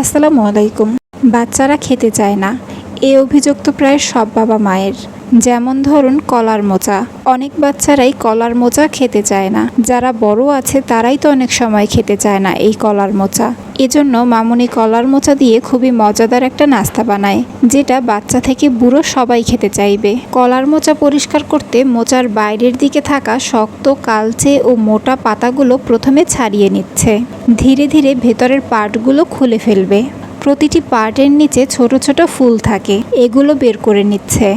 আসসালামু আলাইকুম। বাচ্চারা খেতে চায় না। এ অভিযোগ তো প্রায় সব বাবা মায়ের। যেমন ধরুন কলার মোচা। অনেক বাচ্চারাই কলার মোচা খেতে চায় না। যারা বড় আছে তারাই তো অনেক সময় খেতে চায় না এই কলার মোচা। এজন্য মামুনি কলার মোচা দিয়ে খুবই মজাদার একটা নাস্তা বানায়, যেটা বাচ্চা থেকে বুড়ো সবাই খেতে চাইবে। কলার মোচা পরিষ্কার করতে মোচার বাইরের দিকে থাকা শক্ত, কালচে ও মোটা পাতাগুলো প্রথমে ছাড়িয়ে নিচ্ছে। ধীরে ধীরে ভেতরের পার্টগুলো খুলে ফেলবে। প্রতিটি পার্টের নিচে ছোট ছোট ফুল থাকে, এগুলো বের করে নিচ্ছে।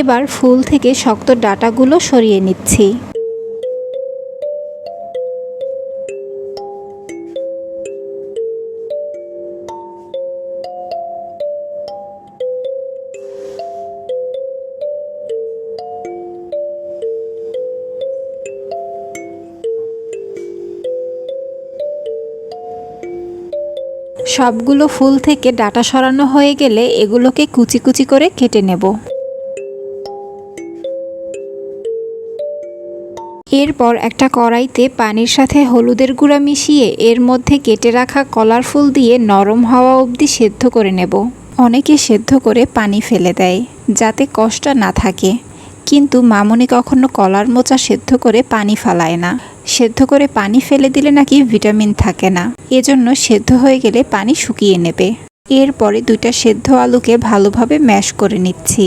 এবার ফুল থেকে শক্ত ডাটাগুলো সরিয়ে নিচ্ছি। সবগুলো ফুল থেকে ডাটা সরানো হয়ে গেলে এগুলোকে কুচি কুচি করে কেটে নেব। এরপর একটা কড়াইতে পানির সাথে হলুদের গুঁড়া মিশিয়ে এর মধ্যে কেটে রাখা কলার ফুল দিয়ে নরম হওয়া অবধি সেদ্ধ করে নেব। অনেকে সেদ্ধ করে পানি ফেলে দেয়, যাতে কষ্ট না থাকে। কিন্তু মামনি কখনো কলার মোচা সেদ্ধ করে পানি ফালায় না। সেদ্ধ করে পানি ফেলে দিলে নাকি ভিটামিন থাকে না। এজন্য সেদ্ধ হয়ে গেলে পানি শুকিয়ে নেবে। এরপরে দুইটা সেদ্ধ আলুকে ভালোভাবে ম্যাশ করে নিচ্ছি।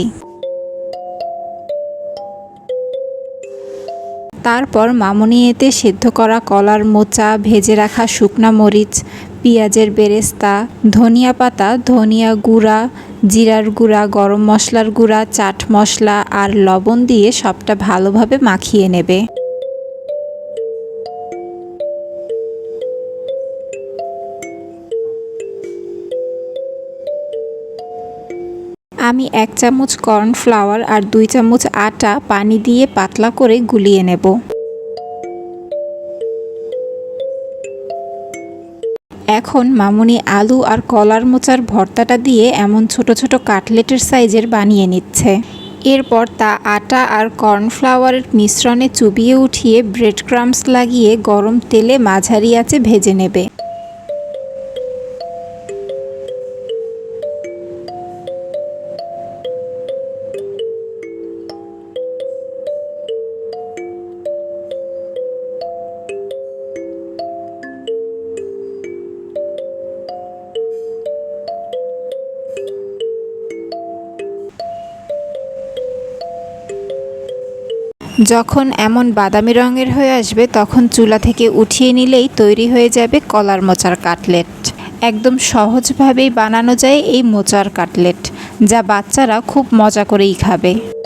তারপর মামনি এতে সেদ্ধ করা কলার মোচা, ভেজে রাখা শুকনা মরিচ, পেঁয়াজের বেরেস্তা, ধনিয়া পাতা, ধনিয়া গুঁড়া, জিরার গুঁড়া, গরম মশলার গুঁড়া, চাট মশলা আর লবণ দিয়ে সবটা ভালোভাবে মাখিয়ে নেবে। আমি এক চামচ কর্নফ্লাওয়ার আর দুই চামচ আটা পানি দিয়ে পাতলা করে গুলিয়ে নেব। এখন মামুনি আলু আর কলার মোচার ভর্তাটা দিয়ে এমন ছোট ছোট কাটলেটের সাইজের বানিয়ে নিচ্ছে। এরপর তা আটা আর কর্নফ্লাওয়ারের মিশ্রণে চুবিয়ে উঠিয়ে ব্রেড ক্রাম্পস লাগিয়ে গরম তেলে মাঝারি আঁচে ভেজে নেবে। যখন এমন বাদামি রঙের হয়ে আসবে, তখন চুলা থেকে উঠিয়ে নিলেই তৈরি হয়ে যাবে কলার মোচার কাটলেট। একদম সহজভাবেই বানানো যায় এই মোচার কাটলেট, যা বাচ্চারা খুব মজা করেই খাবে।